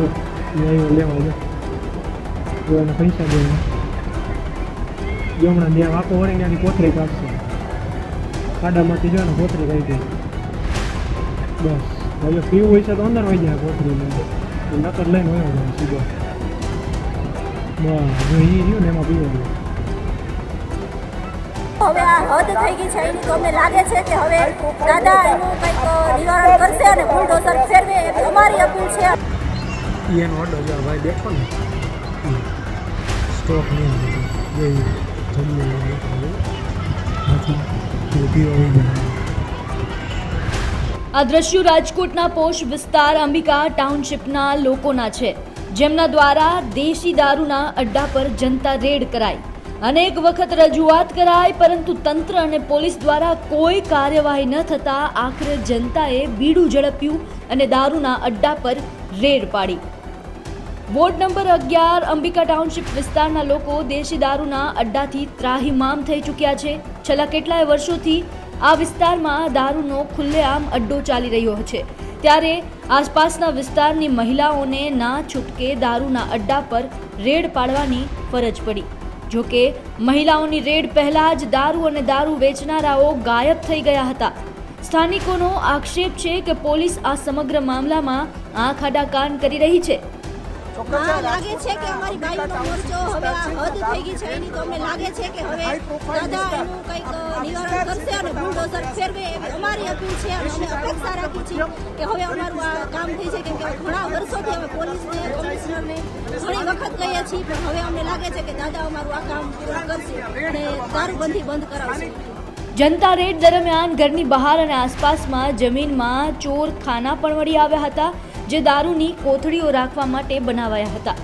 આવ્યો લેવા જો જો એને પૈસા દે જો હમણાં ત્યાં વાંકો વળી ત્યાંની કોથળી કાઢશે ખાડામાંથી જો ને કોથળી કાઢી દે બસ હવે પીવું હોય છે તો અંદર હોય જાય કોથળી લઈને નકર લઈને વયો જાય સીધો બસ જો એ રહ્યું ને એમાં પીવું દે હવે આ હદ થઈ ગઈ છે, એની તો અમને લાગે છે કે હવે દાદા એનું કંઈક નિવારણ કરશે અને બુલડોઝર ફેરવે એવી અમારી અપીલ છે. એનો ઓર્ડર જો ભાઈ દેખો ને. સ્ટોક નહીં આ દ્રશ્યો રાજકોટના પોષ વિસ્તાર અંબિકા ટાઉનશીપના લોકોના છે. જેમના દ્વારા દેશી દારૂના અડ્ડા પર જનતા રેડ કરાઈ. અનેક વખત રજૂઆત કરાઈ, પરંતુ તંત્ર અને પોલીસ દ્વારા કોઈ કાર્યવાહી ન થતાં આખરે જનતાએ બીડું ઝડપ્યું અને દારૂના અડ્ડા પર રેડ પાડી. વોર્ડ નંબર અગિયાર, અંબિકા ટાઉનશીપ વિસ્તારના લોકો દેશી દારૂના અડ્ડાથી ત્રાહિમામ થઈ ચૂક્યા છે. છેલ્લા કેટલાય વર્ષોથી આ વિસ્તારમાં દારૂનો ખુલ્લેઆમ અડ્ડો ચાલી રહ્યો છે. ત્યારે આસપાસના વિસ્તારની મહિલાઓને ના છૂટકે દારૂના અડ્ડા પર રેડ પાડવાની ફરજ પડી. જોકે મહિલાઓની રેડ પહેલા જ દારૂ અને દારૂ વેચનારાઓ ગાયબ થઈ ગયા હતા. સ્થાનિકોનો આક્ષેપ છે કે પોલીસ આ સમગ્ર મામલામાં આંખ આડા કાન કરી રહી છે. હા લાગે છે કે અમારી બાઈકનો મોરચો હવે આ હદ થઈ ગઈ છે એની તો અમને લાગે છે કે હવે દાદા એનું કંઈક નિવારણ કરશે અને બુલડોઝર ફેરવે એવી અમારી અપીલ છે અને અમે અપેક્ષા રાખી છીએ કે હવે અમારું આ કામ થઈ છે કેમ કે ઘણા વર્ષોથી અમે પોલીસને કમિશનરને ઘણી વખત કહીએ છીએ પણ હવે અમને લાગે છે કે દાદા અમારું આ કામ પૂરું કરશે અને દારૂબંધી બંધ કરાવશે. જનતા રેડ દરમિયાન ઘરની બહાર અને આસપાસમાં જમીનમાં ચોર ખાના પણ મળી આવ્યા હતા. જે દારૂની કોથળીઓ રાખવા માટે બનાવાયા હતા.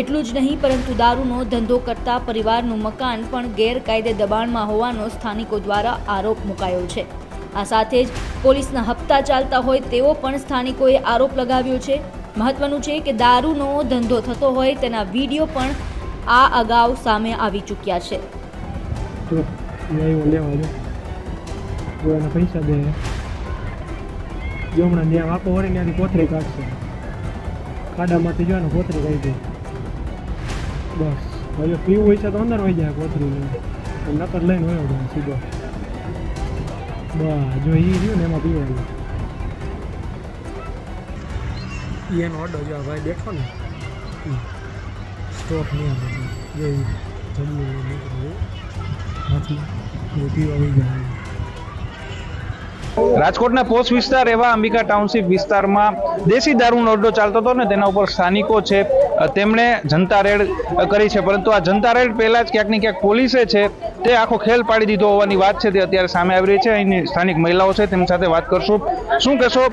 એટલું જ નહીં, પરંતુ દારૂનો ધંધો કરતા પરિવારનું મકાન પણ ગેરકાયદે દબાણમાં હોવાનો સ્થાનિકો દ્વારા આરોપ મુકાયો છે. આ સાથે જ પોલીસના હપ્તા ચાલતા હોય તેવો પણ સ્થાનિકોએ આરોપ લગાવ્યો છે. મહત્વનું છે કે દારૂનો ધંધો થતો હોય તેના વીડિયો પણ આ અગાઉ સામે આવી ચૂક્યા છે. પૈસા દે. જો હમણાં ત્યાં વાંકો વળે ત્યાંથી કોથરી કાઢશે. ખાડામાંથી જો ને કોથરી કાઢી દે. બસ. હવે પીવું હોય છે તો અંદર હોય જાય કોથરી લઈને નકર લઈને હોય જાય સીધો. બસ, જો એ રહ્યું ને એમાં પીવા દે ઈ એનો ઓર્ડર જો ભાઈ દેખો ને. સ્ટોક નહીં આવે જો નીકળ્યું. નથી પીવા આવી જાય રાજકોટના પોસ્ટ વિસ્તાર એવા અંબિકા ટાઉનશીપ વિસ્તારમાં દેશી દારૂનો અડ્ડો ચાલતો હતો ને તેના ઉપર સ્થાનિકો છે. તેમણે જનતા રેડ કરી છે, પરંતુ આ જનતા રેડ પહેલા જ ક્યાંક ને ક્યાંક પોલીસે છે તે આખો ખેલ પાડી દીધો હોવાની વાત છે, તે અત્યારે સામે આવી રહી છે. અહીંની સ્થાનિક મહિલાઓ છે, તેમની સાથે વાત કરશું. શું કહેશો?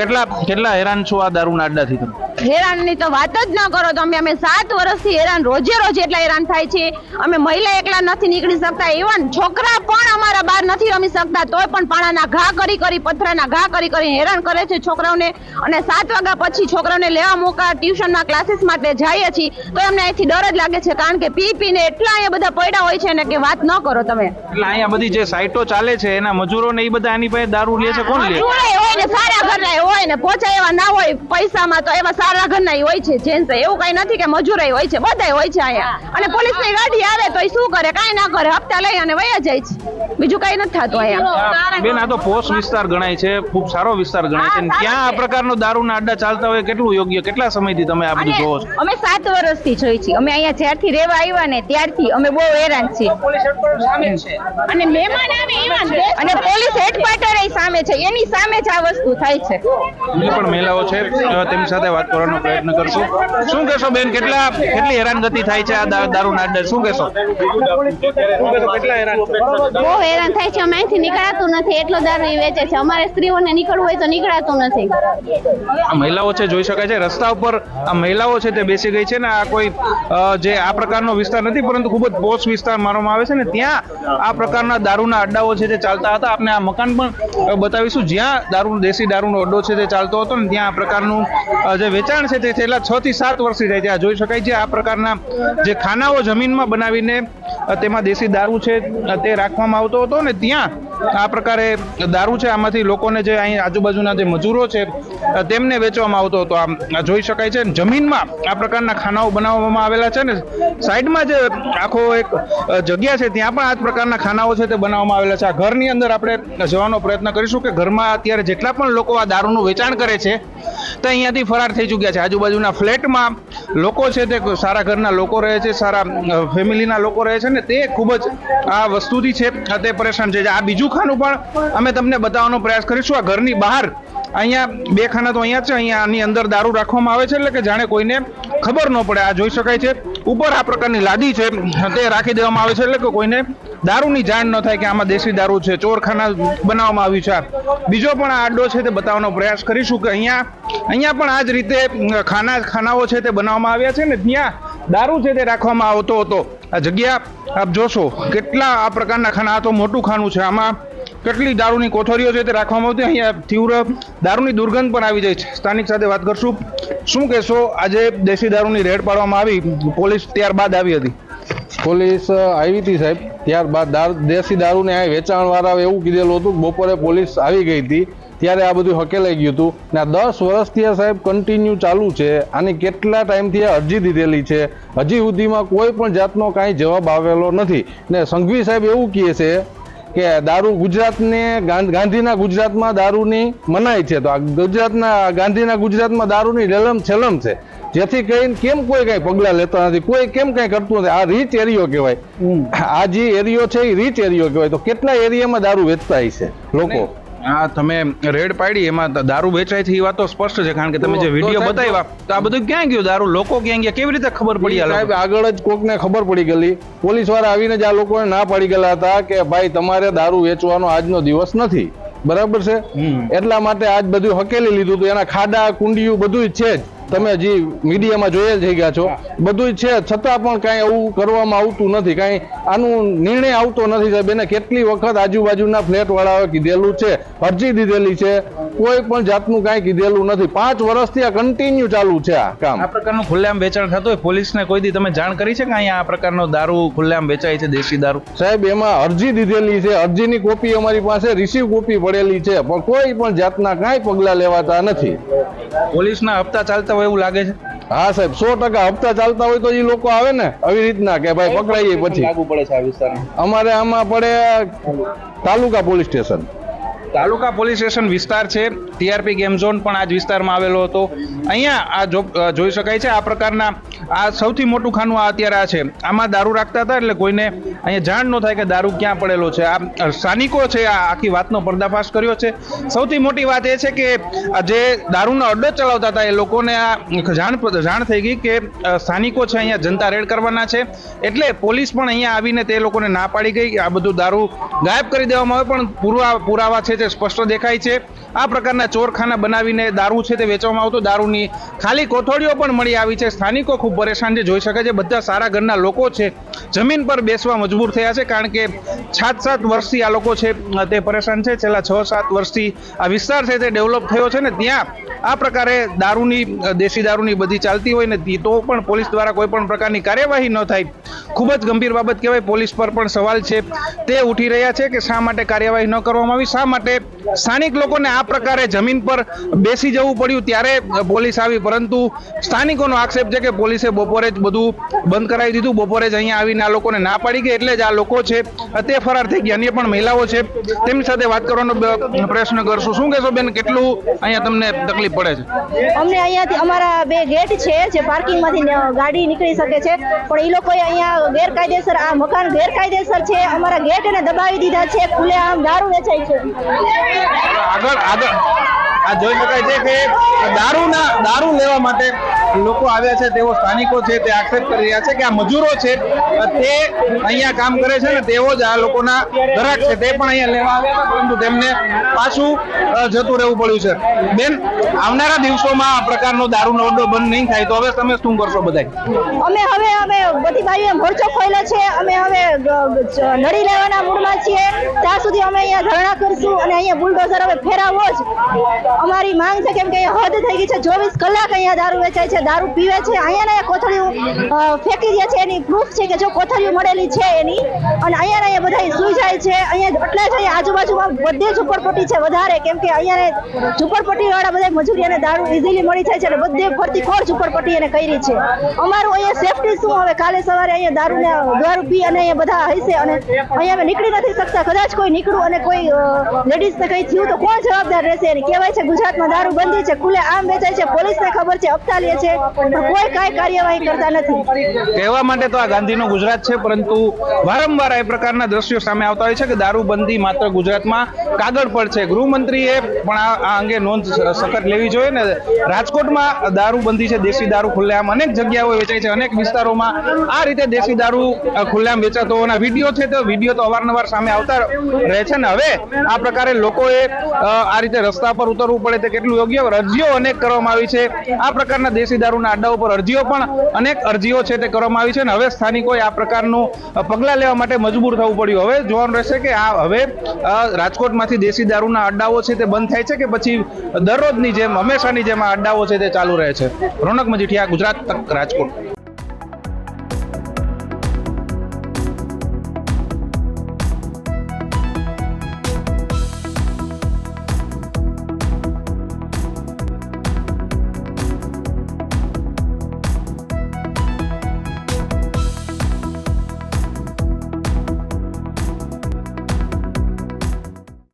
કેટલા કેટલા હેરાન છો આ દારૂના અડ્ડાથી તમે? હેરાનની તો વાત જ ન કરો તમે અમે સાત વર્ષથી હેરાન રોજે રોજ એટલા હેરાન થાય છે. અમે મહિલા એકલા નથી નીકળી શકતા ઇવન છોકરા પણ અમારા બહાર નથી રમી શકતા તોય પણ પાણાના ઘા કરી કરી પથરાના ઘા કરી કરી હેરાન કરે છે છોકરાઓને. અને સાત વાગ્યા પછી છોકરાઓને લેવા મોકા ટ્યુશનના ક્લાસીસ માટે જઈએ છીએ તો એમને અહીંથી ડર જ લાગે છે કારણ કે પી પીને એટલા અહીંયા બધા પડ્યા હોય છે ને કે વાત ન કરો તમે. એટલે અહીંયા બધી જે સાઇટો ચાલે છે એના મજૂરો ને એ બધા એની પાસે દારૂ લે છે કોણ લે? હોય ને સારા ઘરના હોય ને પોચા એવા ના હોય પૈસામાં તો એવા સારા ઘરના હોય છે જેન્ટ્સ એવું કઈ નથી કે મજૂરાઈ હોય છે બધા હોય છે અહીંયા. અને પોલીસની ગાડી આવે તો શું કરે? કઈ ના કરે હપ્તા લઈ અને વયા જાય છે. બીજું કઈ નથી થતું અહીંયા. બેન આ તો પોસ્ટ વિસ્તાર ગણાય છે ખૂબ સારો વિસ્તાર ગણાય છે. ક્યાં આ પ્રકારનો દારૂ દારૂના અડ્ડા ચાલતા હોય કેટલું યોગ્ય કેટલા સમયથી તમે આ બધું જોવો છો? અમે સાત વર્ષથી જોઈ છીએ. અમે અહીંયા જ્યારથી રહેવા આવ્યા ને ત્યારથી અમે બહુ હેરાન છીએ. અને મહેમાન આવે એવા અને પોલીસ હેડક્વાર્ટર એ સામે છે. એની સામે જ આ વસ્તુ થાય છે. પણ મહિલાઓ છે તેમની સાથે વાત કરવાનો પ્રયત્ન કરશું? શું કહેશો બેન? કેટલા કેટલી હેરાનગતિ થાય છે આ દારૂ ના શું કહેશો? બહુ હેરાન થાય છે. અમે અહીંથી નીકળાતું નથી. એટલો દારૂ એ વેચે છે. અમારે સ્ત્રીઓને નીકળવું હોય તો નીકળાતું નથી. આ મહિલાઓ છે જોઈ શકાય છે. રસ્તા ઉપર આ મહિલાઓ છે તે બેસી ગઈ છે ને આ કોઈ જે આ પ્રકારનો વિસ્તાર નથી પરંતુ ખૂબ જ પોશ વિસ્તાર માનવામાં આવે છે ને ત્યાં આ પ્રકારના દારૂના અડ્ડાઓ છે તે ચાલતા હતા. આપણે આ મકાન પણ બતાવીશું. જ્યાં દારૂ દેશી દારૂનો અડ્ડો છે તે ચાલતો હતો ને ત્યાં આ પ્રકારનું જે વેચાણ છે તે છેલ્લા છ થી સાત વર્ષથી થાય છે. આ જોઈ શકાય છે આ પ્રકારના જે ખાનાઓ જમીનમાં બનાવીને તેમાં દેશી દારૂ છે તે રાખવામાં આવતો હતો ને ત્યાં આ પ્રકારે દારૂ છે, આમાંથી લોકોને જે અહીં આજુબાજુના જે મજૂરો છે તેમને વેચવામાં આવતો હતો. આમ જોઈ શકાય છે, જમીનમાં આ પ્રકારના ખાનાઓ બનાવવામાં આવેલા છે ને સાઈડમાં જે આખો એક જગ્યા છે, ત્યાં પણ આ પ્રકારના ખાનાઓ છે તે બનાવવામાં આવેલા છે. આ ઘરની અંદર આપણે જવાનો પ્રયત્ન કરીશું કે ઘરમાં અત્યારે જેટલા પણ લોકો આ દારૂનું વેચાણ કરે છે, તે અહીંયાથી ફરાર થઈ ચૂક્યા છે. આજુબાજુના ફ્લેટમાં લોકો છે તે સારા ઘરના લોકો રહે છે, સારા ફેમિલીના લોકો રહે છે ને તે ખૂબ જ આ વસ્તુથી છે તે પરેશાન છે. આ બીજું ખાનું પણ અમે તમને બતાવવાનો પ્રયાસ કરીશું. આ ઘરની બહાર અહીંયા બે ખાના તો અહીંયા છે. અહીંયા આની અંદર દારૂ રાખવામાં આવે છે એટલે કે જાણે કોઈને ખબર ન પડે. આ જોઈ શકાય છે. ઉપર આ પ્રકારની લાદી છે. તે રાખી દેવામાં આવે છે એટલે કે કોઈને દારૂની જાણ ન થાય કે આમાં દેશી દારૂ છે. ચોરખાના બનાવવામાં આવ્યું છે આ. બીજો પણ આ આડો છે તે બતાવવાનો પ્રયાસ કરીશું કે અહીંયા અહીંયા પણ આ જ રીતે ખાના, ખાનાઓ છે તે બનાવવામાં આવ્યા છે ને ત્યાં દારૂ છે તે રાખવામાં આવતો હતો. આ જગ્યા આપ જોશો, કેટલા આ પ્રકારના ખાના, આ તો મોટું ખાનું છે. આમાં કેટલી દારૂની કોથળીઓ છે તે રાખવામાં આવતી. અહીંયા તીવ્ર દારૂની દુર્ગંધ પણ આવી જાય છે. સ્થાનિક સાથે વાત કરશું. શું કહેશો, આજે દેશી દારૂની રેડ પાડવામાં આવી? પોલીસ ત્યારબાદ આવી હતી. પોલીસ આવી હતી સાહેબ. ત્યારબાદ દાર- દેશી દારૂને આ વેચાણવાળા એવું કીધેલું હતું બપોરે પોલીસ આવી ગઈ હતી. ત્યારે આ બધું હકેલાઈ ગયું હતું. ને આ દસ વર્ષથી આ સાહેબ કન્ટિન્યુ ચાલુ છે. આની કેટલા ટાઈમથી આ અરજી દીધેલી છે? હજી સુધીમાં કોઈ પણ જાતનો કાંઈ જવાબ આવેલો નથી. ને સંઘવી સાહેબ એવું કહે છે કે દારૂ ગુજરાતને ગાંધીના ગુજરાતમાં દારૂની મનાઈ છે. તો આ ગુજરાતના ગાંધીના ગુજરાતમાં દારૂની રેલમ છેલમ છે. જેથી કરીને કેમ કોઈ કઈ પગલાં લેતા નથી? કોઈ કેમ કઈ કરતું નથી? આ રીચ એરિયો કહેવાય. આ જે એરિયો છે એ રીચ એરિયો કહેવાય. તો કેટલા એરિયામાં દારૂ વેચતા હશે લોકો? હા તમે રેડ પાડી એમાં દારૂ વેચાય છે એ વાત તો સ્પષ્ટ છે કારણ કે તમે જે વીડિયો બતાવ્યા તો આ બધું ક્યાં ગયું? દારૂ લોકો ક્યાં ગયા? કેવી રીતે ખબર પડી આ સાહેબ આગળ જ કોકને ખબર પડી ગયેલી. પોલીસવાળા આવીને જ આ લોકોને ના પાડી ગયેલા હતા કે ભાઈ તમારે દારૂ વેચવાનો આજનો દિવસ નથી. બરાબર છે? એટલા માટે આજ બધું હકેલી લીધું હતું. એના ખાડા કુંડિયું બધું જ છે જ. તમે હજી મીડિયામાં જોયેલ થઈ ગયા છો બધું છે છતાં પણ કાંઈ એવું કરવામાં આવતું નથી. કાંઈ આનું નિર્ણય આવતો નથી સાહેબ. એને કેટલી વખત આજુબાજુના ફ્લેટવાળાઓએ કીધેલું છે અરજી દીધેલી છે કોઈ પણ જાતનું કાંઈ કીધેલું નથી. પાંચ વર્ષથી આ કન્ટિન્યુ ચાલુ છે આ કામ. આ પ્રકારનું ખુલ્લેઆમ વેચાણ થતું હોય પોલીસને કોઈ દી તમે જાણ કરી છે કે અહીંયા આ પ્રકારનો દારૂ ખુલ્લેઆમ વેચાય છે દેશી દારૂ? સાહેબ એમાં અરજી દીધેલી છે. અરજીની કોપી અમારી પાસે રિસીવ કોપી પડેલી છે. પણ કોઈ પણ જાતના કાંઈ પગલાં લેવાતા નથી. પોલીસના હપ્તા ચાલતા હોય એવું લાગે છે? હા સાહેબ સો ટકા હપ્તા ચાલતા હોય તો એ લોકો આવે ને આવી રીતના કે ભાઈ પકડાઈએ પછી. લાગુ પડે છે આ વિસ્તારમાં અમારે આમાં પડે તાલુકા પોલીસ સ્ટેશન. તાલુકા પોલીસ સ્ટેશન વિસ્તાર છે. ટીઆરપી ગેમ ઝોન પણ આ જ વિસ્તારમાં આવેલો હતો. અહીંયા આ જોઈ શકાય છે આ પ્રકારના આ સૌથી મોટું ખાનું આ અત્યારે આ છે. આમાં દારૂ રાખતા હતા એટલે કોઈને અહીંયા જાણ ન થાય કે દારૂ ક્યાં પડેલો છે. આ સ્થાનિકો છે, આ આખી વાતનો પર્દાફાશ કર્યો છે. સૌથી મોટી વાત એ છે કે જે દારૂનો અડ્ડો ચલાવતા હતા એ લોકોને આ જાણ જાણ થઈ ગઈ કે સ્થાનિકો છે અહીંયા જનતા રેડ કરવાના છે. એટલે પોલીસ પણ અહીંયા આવીને તે લોકોને ના પાડી ગઈ આ બધું દારૂ ગાયબ કરી દેવામાં આવે પણ પુરાવા પુરાવા છે તે સ્પષ્ટ દેખાય છે. આ પ્રકારના ચોરખાના બનાવીને દારૂ છે તે વેચવામાં આવતો. દારૂની ખાલી કોથળીઓ પણ મળી આવી છે. સ્થાનિકો ખૂબ પરેશાન છે. જોઈ શકે છે બધા સારા ઘરના લોકો છે. જમીન પર બેસવા મજબૂર થયા છે કારણ કે સાત સાત વર્ષથી આ લોકો છે તે પરેશાન છે. છેલ્લા છ સાત વર્ષથી આ વિસ્તાર છે તે ડેવલપ થયો છે ને ત્યાં આ પ્રકારે દારૂની, દેશી દારૂની બધી ચાલતી હોય ને તો પણ પોલીસ દ્વારા કોઈ પણ પ્રકારની કાર્યવાહી ન થાય. ખૂબ જ ગંભીર બાબત કહેવાય. પોલીસ પર પણ સવાલ છે. તે ઉઠી રહ્યા છે કે શા માટે કાર્યવાહી ન કરવામાં આવી? શા માટે સ્થાનિક લોકોને આ પ્રકારે જમીન પર બેસી જવું પડ્યું ત્યારે પોલીસ આવી, પરંતુ સ્થાનિકોનો આક્ષેપ છે કે પોલીસે બપોરે જ બધું બંધ કરાવી દીધું. બપોરે જ અહીંયા આવીને આ લોકોને ના પાડી ગઈ એટલે જ આ લોકો છે તે ફરાર થઈ ગયા. અન્ય પણ મહિલાઓ છે, તેમની સાથે વાત કરવાનો પ્રશ્ન કરશું. શું કહેશો બેન, કેટલું અહીંયા તમને તકલીફ પડે છે? અમને અહીંયાથી અમારા બે ગેટ છે, જે પાર્કિંગમાંથી ગાડી નીકળી શકે છે. પણ એ લોકોએ અહીંયા ગેરકાયદેસર, આ મકાન ગેરકાયદેસર છે. અમારા ગેટ એને દબાવી દીધા છે, ખુલ્લેઆમ દારૂ વેચાય છે. આગળ આગળ. આ જોઈ શકાય છે કે દારૂના, દારૂ લેવા માટે લોકો આવ્યા છે, તેઓ સ્થાનિકો છે, તે આક્ષેપ કરી રહ્યા છે કે આ મજૂરો છે, તે અહીંયા કામ કરે છે ને તેઓ જ આ લોકોના ગ્રાહક છે, તે પણ અહીંયા લેવા આવ્યા પરંતુ તેમને પાછું જતું રહેવું પડ્યું છે. બેન, આવનારા દિવસોમાં આ પ્રકારનો દારૂનો ઓરડો બંધ નહીં થાય, તો હવે તમે શું કરશો બધાય? અમે હવે, અમે બધી બાજુએ મોરચો ખોલ્યો છે, અમે હવે લડી લેવાના મૂડમાં છીએ ત્યાં સુધી અમે અહીંયા ધરણા કરશું અને અહીંયા બુલડોઝર હવે ફેરાવો જ. અમારી માંગ છે કેમ કે અહીંયા હદ થઈ ગઈ છે. ચોવીસ કલાક અહીંયા દારૂ વેચાય છે, દારૂ પીવે છે. અહીંયા ને કોથળીઓ ફેંકી દે છે. એની પ્રૂફ છે કે જો કોથળીઓ મળેલી છે એની. અને અહીંયા અહીંયા બધા સુઈ જાય છે. અહીંયા એટલે જ અહીંયા આજુબાજુમાં બધે ઝુંપડપટ્ટી છે વધારે. કેમ કે અહીંયા ઝુંપડપટ્ટી વાળા બધા મજૂરી અને દારૂ ઇઝીલી મળી જાય છે અને બધે ફરતી ખોર ઝુંપડપટ્ટી એને કરી છે. અમારું અહીંયા સેફટી શું? હવે કાલે સવારે અહીંયા દારૂ ને દારૂ પી અને અહીંયા બધા હશે અને અહીંયા અમે નીકળી નથી શકતા. કદાચ કોઈ નીકળું અને કોઈ લેડીઝ ને કઈ થયું તો કોણ જવાબદાર રહેશે? એને કહેવાય છે ગુજરાતમાં દારૂ બંધી છે ખુલે આમ વેચાય છે, પોલીસને ખબર છે, અપતાલીએ છે, પણ કોઈ કાંઈ કાર્યવાહી કરતા નથી. કહેવા માટે તો આ ગાંધીનું ગુજરાત છે, પરંતુ વારંવાર આ પ્રકારના દ્રશ્યો સામે આવતા હોય છે કે દારૂબંધી માત્ર ગુજરાતમાં કાગળ પર છે. ગૃહમંત્રીએ પણ આ અંગે નોંધ સખત લેવી જોઈએ ને રાજકોટમાં દારૂબંધી છે, દેશી દારૂ ખુલ્લેઆમ અનેક જગ્યાઓ વેચાય છે, અનેક વિસ્તારોમાં આ રીતે દેશી દારૂ ખુલ્લેઆમ વેચાતો હોવાના વીડિયો છે, તો વીડિયો તો અવારનવાર સામે આવતા રહે છે ને? હવે આ પ્રકારે લોકોએ આ રીતે રસ્તા પર ઉતરવું પડે તે કેટલું યોગ્ય અરજીઓ અનેક કરવામાં આવી છે. આ પ્રકારના દેશી દારૂના અડ્ડાઓ ઉપર અરજીઓ પણ અનેક અરજીઓ છે તે કરવામાં આવી છે અને હવે સ્થાનિકોએ આ પ્રકારનું પગલાં લેવા માટે મજબૂર થવું પડ્યું. હવે જોવાનું રહેશે કે આ, હવે રાજકોટમાંથી દેશી દારૂના અડ્ડાઓ છે તે બંધ થાય છે કે પછી દરરોજની જેમ, હંમેશાની જેમ આ અડ્ડાઓ છે તે ચાલુ રહે છે? રોનક મજીઠિયા, ગુજરાત તક રાજકોટ.